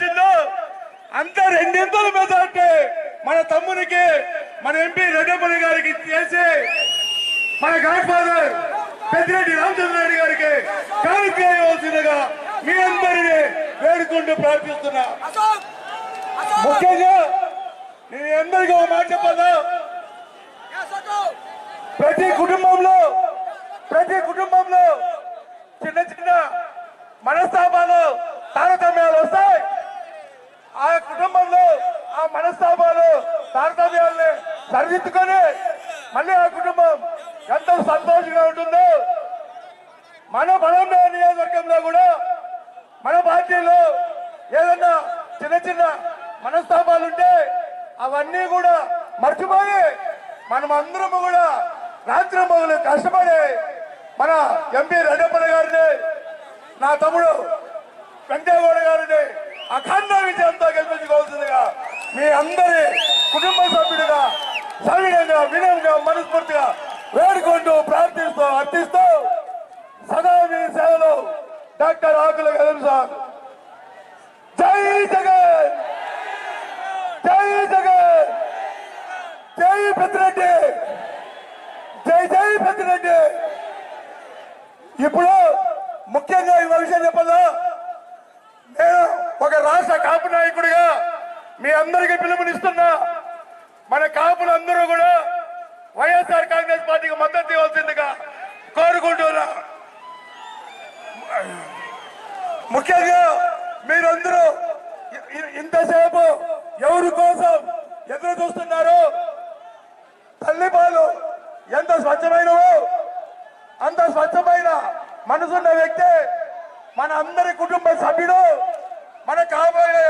వచ్చిందో అంత రెండింతల మెజార్టీ మన తమ్మునికి మన ఎంపీ రెడ్డపల్లి గారికి చేసి మన గాడ్ ఫాదర్ పెద్దిరెడ్డి రామచంద్ర రెడ్డి గారికి కానుకవలసిందిగా మీ అందరినీ వేడుకుంటూ ప్రార్థిస్తున్నా. ముఖ్యంగా నేను అందరికీ ఒక మాట చెప్పదా ప్రతి కుటుంబంలో ప్రతి కుటుంబంలో చిన్న చిన్న మనస్తాపాలు తారతమ్యాలు వస్తాయి. ఆ కుటుంబంలో ఆ మనస్తాపాలు తారతమ్యాలని సరిదిద్దుకొని మళ్ళీ ఆ కుటుంబం ఎంతో సంతోషంగా ఉంటుందో మన బలంలో నియోజకవర్గంలో కూడా మన పార్టీలో ఏదన్నా చిన్న చిన్న మనస్తాపాలుంటే అవన్నీ కూడా మర్చిపోయి మనం అందరము కూడా రాత్రి మొదలు కష్టపడి మన ఎంపీ రెడ్డప్పన్న గారిని నా తమ్ముడు వెంకటగౌడ గారిని అఖండ మీ అందరి కుటుంబ సభ్యుడిగా సవినంగా వినయంగా మనస్ఫూర్తిగా వేడుకుంటూ ప్రార్థిస్తూ అర్థిస్తూ సదా మీ సేవలో డాక్టర్ ఆకుల కదం సార్. జై జగన్! జై జగన్! జై పెద్దరెడ్డి జై జై పెద్దరెడ్డి ఇప్పుడు ముఖ్యంగా ఈ విషయం చెప్పదా నేను ఒక రాష్ట్ర కాపు నాయకుడిగా మీ అందరికీ పిలుపునిస్తున్నా. మన కాపులందరూ కూడా వైఎస్ఆర్ కాంగ్రెస్ పార్టీకి మద్దతు ఇవ్వాల్సిందిగా కోరుకుంటున్నా. ముఖ్యంగా మీరందరూ ఇంతసేపు ఎవరి కోసం ఎదురు చూస్తున్నారు? తల్లిపాలు ఎంత స్వచ్ఛమైనవో అంత స్వచ్ఛమైన మనసున్న వ్యక్తి మన అందరి కుటుంబ సభ్యుడు మన కాబోయే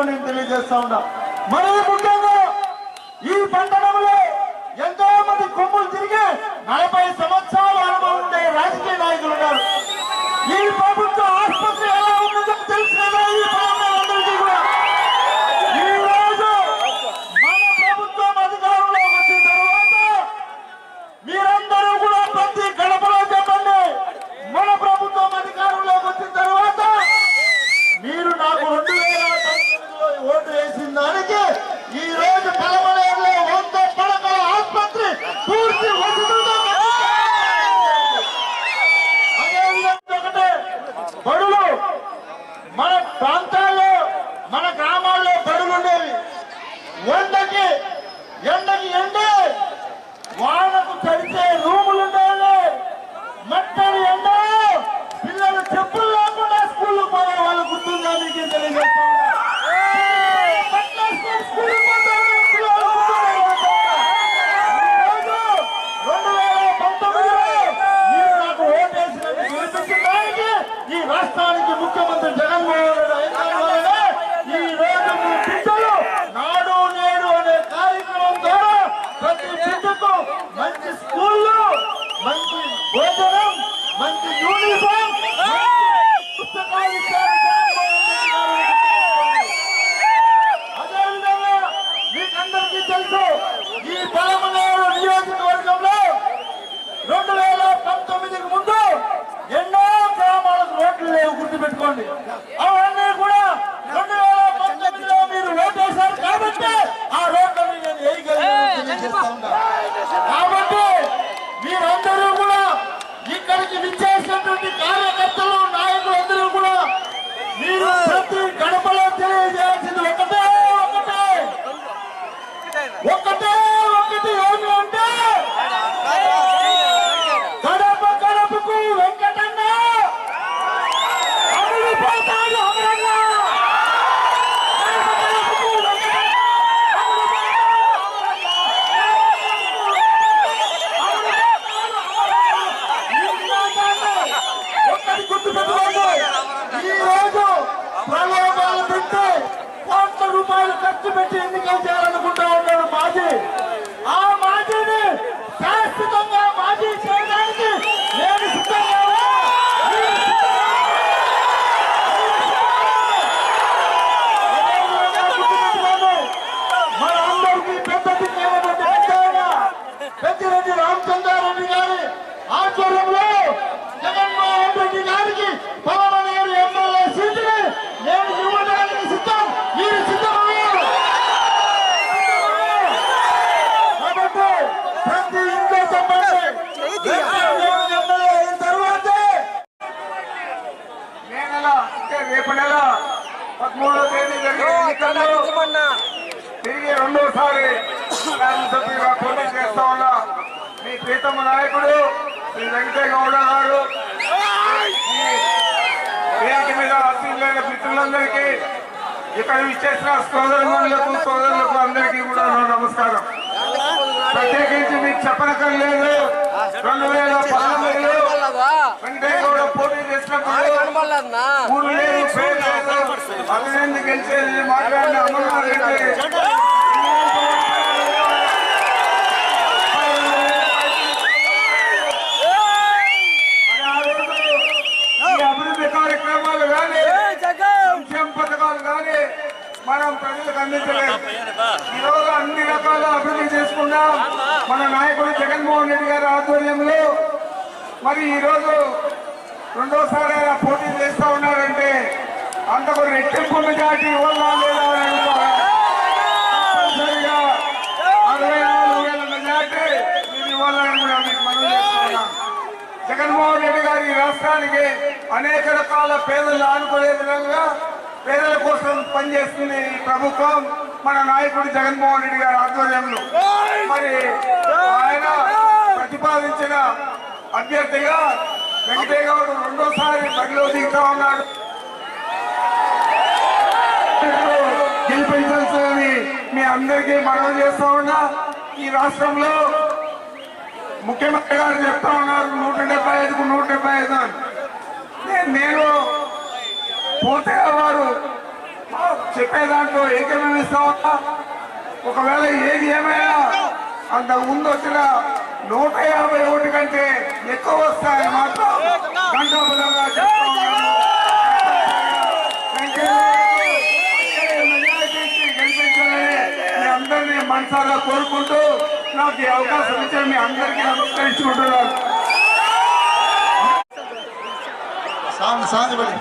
నుంచి నేను తెలియజేస్తా ఉన్నా. మరీ ముఖ్యంగా ఈ పట్టణంలో ఎంతో మంది కొమ్ములు తిరిగి నలభై సంవత్సరాల అనుభవం ఉండే రాజకీయ నాయకులు ఉన్నారు. ఈ ప్రభుత్వ ఆసుపత్రి ఎలా ఉంటుందో తెలుసు కదా ఈ ప్రాంతాలందరికీ కూడా ఈ రోజు మన ప్రభుత్వం అధికారంలోకి వచ్చిన తర్వాత మీరందరూ కూడా ప్రతి గడపలో చెప్పండి మన ప్రభుత్వం అధికారంలోకి వచ్చిన తర్వాత మీరు నాకు రెండు వేల పంతొమ్మిదిలో ఓటు వేసిన దానికి ఈ రోజు పలమనేరులో వంద పడకల ఆసుపత్రి పూర్తి వసతులతో కట్టించారు. అదేవిధంగా ఒకటే బడులు మన ప్రాంతాల్లో మన గ్రామాల్లో బడులు ఉండేవి ఎండకి ఎండకి ఎండే వానకు తడిచే రూములు ఉండేవి మట్టడి ఎండ పిల్లలు చెప్పులు లేకుండా స్కూల్ పోయే వాళ్ళు గుర్తుందా మీకు తెలియజేస్తా ఉన్నా. పట్లేసుకొని స్కూల్కి పోతే పిల్లలు గుర్తుందా? ఈరోజు రెండు వేల పంతొమ్మిదిలో మీరు నాకు ఓటేసినందుకు గెలిపించిన దానికి ఈ రాష్ట్రానికి ముఖ్యమంత్రి జగన్మోహన్ రెడ్డి అయిన వల్లనే ఈ రోజు మీ బిడ్డలు నాడు నేడు అనే కార్యక్రమం ద్వారా ప్రతి బిడ్డకు మంచి స్కూళ్ళు మంచి భోజనం మంచి యూనిఫామ్ మంచి గుర్తుపెట్టుకోండి. అవన్నీ కూడా రెండు వేల పంతొమ్మిదిలో మీరు ఓటేశారు కాబట్టి ఆ రోడ్లను నేను వేయగలిగాను. కాబట్టి మీరందరూ కూడా ఇక్కడికి విచ్చేసినటువంటి కార్యకర్తలు నాయకులు అందరూ కూడా మీరు ప్రతి గడపలో తెలియజేయాల్సింది ప్రీతమ నాయకుడు శ్రీ వెంకటయ్య గారు. ఈ వేదిక మీద అసీలైన మిత్రులందరికీ ఇక్కడ విచ్చేసిన సోదరులకు సోదరులకు అందరికీ కూడా నా నమస్కారం. ప్రత్యేకించి మీకు చెప్పనక్కర్లేదు రెండు వేల పంతొమ్మిదిలో వెంకటయ్య పోటీ చేసినప్పుడు ఊరు లేదు పేరు గెలిచేది మాట్లాడిన అమర్నాథ్ రెడ్డి మనం ప్రజలకు అందించలేదు ఈ రోజు అన్ని రకాల అభివృద్ధి చేసుకున్నాం మన నాయకుడు జగన్మోహన్ రెడ్డి గారి ఆధ్వర్యంలో మరి ఈ రోజు రెండోసారి ఆయన పోటీ చేస్తా ఉన్నారంటే అంతకు రెట్టింపు మెజార్టీ ఇవ్వాలా లేదా అని అరవై నాలుగు వేల మెజార్టీ మీరు ఇవ్వాలని కూడా మీకు మనవి చేస్తున్నాం జగన్మోహన్ రెడ్డి గారు ఈ రాష్ట్రానికి అనేక రకాల పేదలు ఆనుకునే విధంగా పేదల కోసం పనిచేస్తుంది ఈ ప్రభుత్వం మన నాయకుడు జగన్మోహన్ రెడ్డి గారి ఆధ్వర్యంలో. మరి ఆయన ప్రతిపాదించిన అభ్యర్థిగా వెంకటయ్య గౌడ్ రెండోసారి బరిలో దిగుతా ఉన్నాడు. గెలిపించాల్సిందని మీ అందరికీ మనవి చేస్తా ఉన్నా. ఈ రాష్ట్రంలో ముఖ్యమంత్రి గారు చెప్తా ఉన్నారు నూట డెబ్బై ఐదుకు నూట డెబ్బై ఐదు నేను పూర్తిగా వారు చెప్పే దాంట్లో ఏకీభవిస్తా ఉన్నా ఒకవేళ ఏది ఏమైనా అంత ముందు వచ్చిన నూట యాభై ఒకటి కంటే ఎక్కువ వస్తాయని మాత్రం గంటాపదంగా అందరినీ మనసారా కోరుకుంటూ నాకు ఈ అవకాశం ఇచ్చిన మీ అందరికీ నమస్కరించుకుంటున్నాను. సాంగ్ సాంగ్ పడి